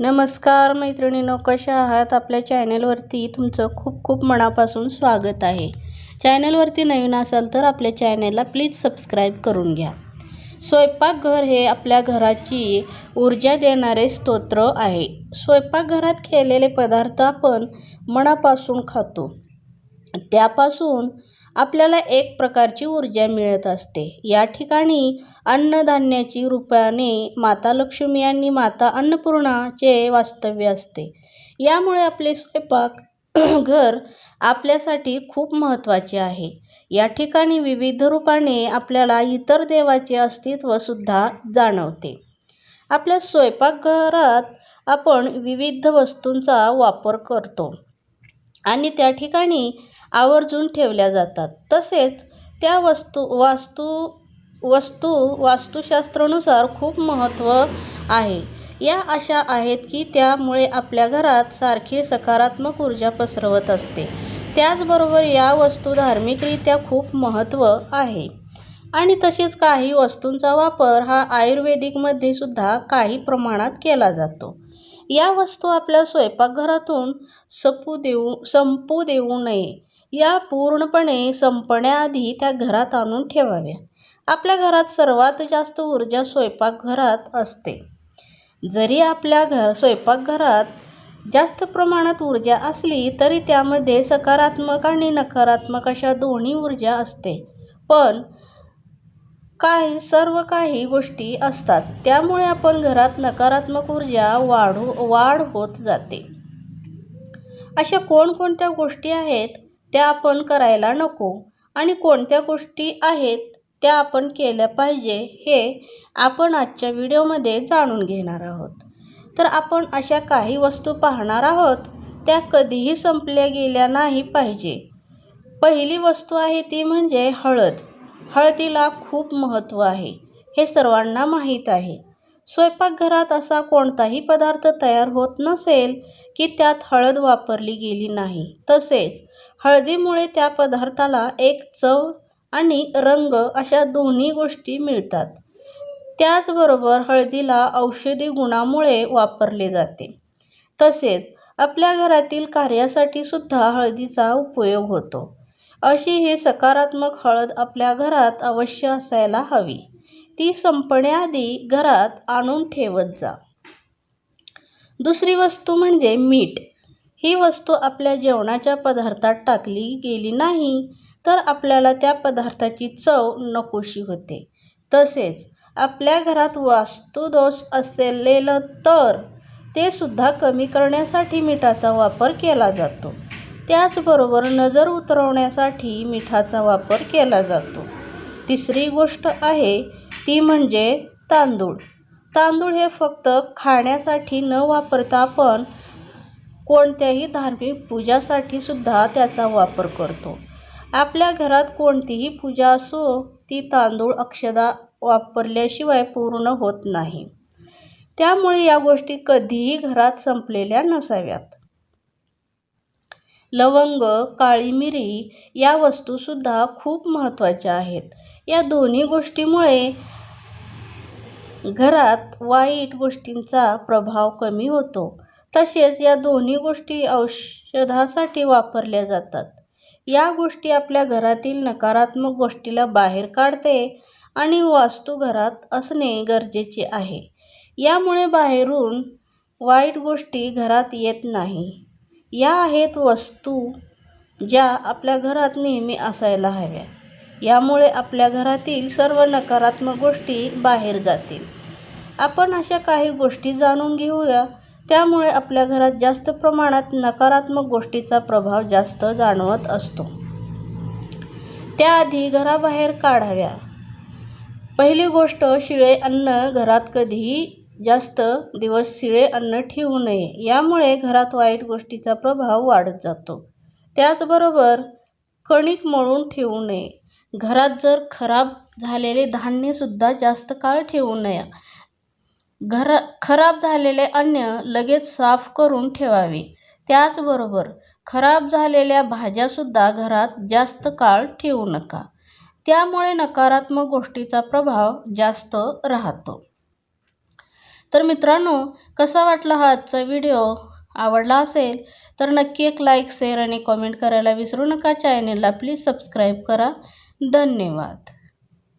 नमस्कार मैत्रिणीनो कशा आहात? आपल्या चॅनलवरती तुमचं खूप खूप मनापासून स्वागत आहे. चॅनलवरती नवीन असाल तर आपल्या चॅनलला प्लीज सबस्क्राईब करून घ्या. स्वयंपाकघर हे आपल्या घराची ऊर्जा देणारे स्तोत्र आहे. स्वयंपाकघरात केलेले पदार्थ आपण मनापासून खातो. त्यापासून आपल्याला एक प्रकारची ऊर्जा मिळत असते. या ठिकाणी अन्नधान्याची रूपाने माता लक्ष्मी आणि माता अन्नपूर्णाचे वास्तव्य असते. यामुळे आपले स्वयंपाक घर आपल्यासाठी खूप महत्त्वाचे आहे. या ठिकाणी विविध रूपाने आपल्याला इतर देवाचे अस्तित्वसुद्धा जाणवते. आपल्या स्वयंपाकघरात आपण विविध वस्तूंचा वापर करतो. आणि त्या ठिकाणी आवर्जून ठेवल्या जातात. तसेच त्या वस्तू वास्तू वस्तू वास्तुशास्त्रानुसार खूप महत्त्व आहे. या अशा आहेत की त्यामुळे आपल्या घरात सारखी सकारात्मक ऊर्जा पसरवत असते. त्याचबरोबर या वस्तू धार्मिकरित्या खूप महत्त्व आहे. आणि तसेच काही वस्तूंचा वापर हा आयुर्वेदिकमध्ये सुद्धा काही प्रमाणात केला जातो. या वस्तू आपल्या स्वयंपाकघरातून सपू देऊ संपू देऊ नये. या पूर्णपणे संपण्याआधी त्या घरात आणून ठेवाव्या. आपल्या घरात सर्वात जास्त ऊर्जा स्वयंपाकघरात असते. जरी आपल्या घर स्वयंपाकघरात जास्त प्रमाणात ऊर्जा असली तरी त्यामध्ये सकारात्मक आणि नकारात्मक अशा दोन्ही ऊर्जा असते. पण काही सर्व काही गोष्टी असतात. त्यामुळे आपण घरात नकारात्मक ऊर्जा वाढू वाढ होत जाते. अशा कोणकोणत्या गोष्टी आहेत त्या आपण करायला नको. आणि कोणत्या गोष्टी आहेत त्या आपण केल्या पाहिजे हे आपण आजच्या व्हिडिओमध्ये जाणून घेणार आहोत. तर आपण अशा काही वस्तू पाहणार आहोत त्या कधीही संपल्या गेल्या नाही पाहिजे. पहिली वस्तू आहे ती म्हणजे हळद. हळदीला खूप महत्त्व आहे. हे सर्वांना माहीत आहे. स्वयंपाकघरात असा कोणताही पदार्थ तयार होत नसेल की त्यात हळद वापरली गेली नाही. तसेच हळदीमुळे त्या पदार्थाला एक चव आणि रंग अशा दोन्ही गोष्टी मिळतात. त्याचबरोबर हळदीला औषधी गुणामुळे वापरले जाते. तसेच आपल्या घरातील कार्यासाठी सुद्धा हळदीचा उपयोग होतो. अशी ही सकारात्मक हळद आपल्या घरात अवश्य असायला हवी. ती संपण्याआधी घरात आणून ठेवत जा. दुसरी वस्तू म्हणजे मीठ. ही वस्तू आपल्या जेवणाच्या पदार्थात टाकली गेली नाही तर आपल्याला त्या पदार्थाची चव नकोशी होते. तसेच आपल्या घरात वास्तुदोष असलेलं तर ते सुद्धा कमी करण्यासाठी मिठाचा वापर केला जातो. त्याचबरोबर नजर उतरवण्यासाठी मिठाचा वापर केला जातो. तिसरी गोष्ट आहे ती म्हणजे तांदूळ. तांदूळ हे फक्त खाण्यासाठी न वापरता आपण कोणत्याही धार्मिक पूजासाठी सुद्धा त्याचा वापर करतो. आपल्या घरात कोणतीही पूजा असो ती तांदूळ अक्षदा वापरल्याशिवाय पूर्ण होत नाही. त्यामुळे या गोष्टी कधीही घरात संपलेल्या नसाव्यात. लवंग काळी मिरी या वस्तूसुद्धा खूप महत्त्वाच्या आहेत. या दोन्ही गोष्टीमुळे घरात वाईट गोष्टींचा प्रभाव कमी होतो. तसेच या दोन्ही गोष्टी औषधासाठी वापरल्या जातात. या गोष्टी आपल्या घरातील नकारात्मक गोष्टीला बाहेर काढते आणि वास्तू घरात असणे गरजेचे आहे. यामुळे बाहेरून वाईट गोष्टी घरात येत नाही. या आहेत वस्तू ज्या आपल्या घरात नेहमी असायला हव्या. यामुळे आपल्या घरातील सर्व नकारात्मक गोष्टी बाहेर जातील. आपण अशा काही गोष्टी जाणून घेऊया. त्यामुळे आपल्या घरात जास्त प्रमाणात नकारात्मक गोष्टीचा प्रभाव जास्त जाणवत असतो. त्याआधी घराबाहेर काढाव्या. पहिली गोष्ट शिळे अन्न घरात कधीही जास्त दिवस शिळे अन्न ठेवू नये. यामुळे घरात वाईट गोष्टीचा प्रभाव वाढत जातो. त्याचबरोबर कणिक मळून ठेवू नये. घरात जर खराब झालेले धान्यसुद्धा जास्त काळ ठेवू नये. घर खराब झालेले अन्न लगेच साफ करून ठेवावे. त्याचबरोबर खराब झालेल्या भाज्यासुद्धा घरात जास्त काळ ठेवू नका. त्यामुळे नकारात्मक गोष्टीचा प्रभाव जास्त राहतो. तर मित्रांनो कसा वाटला हा आजचा व्हिडिओ? आवडला असेल तर नक्की एक लाईक शेअर आणि कॉमेंट करायला विसरू नका. चॅनेलला प्लीज सबस्क्राईब करा. धन्यवाद.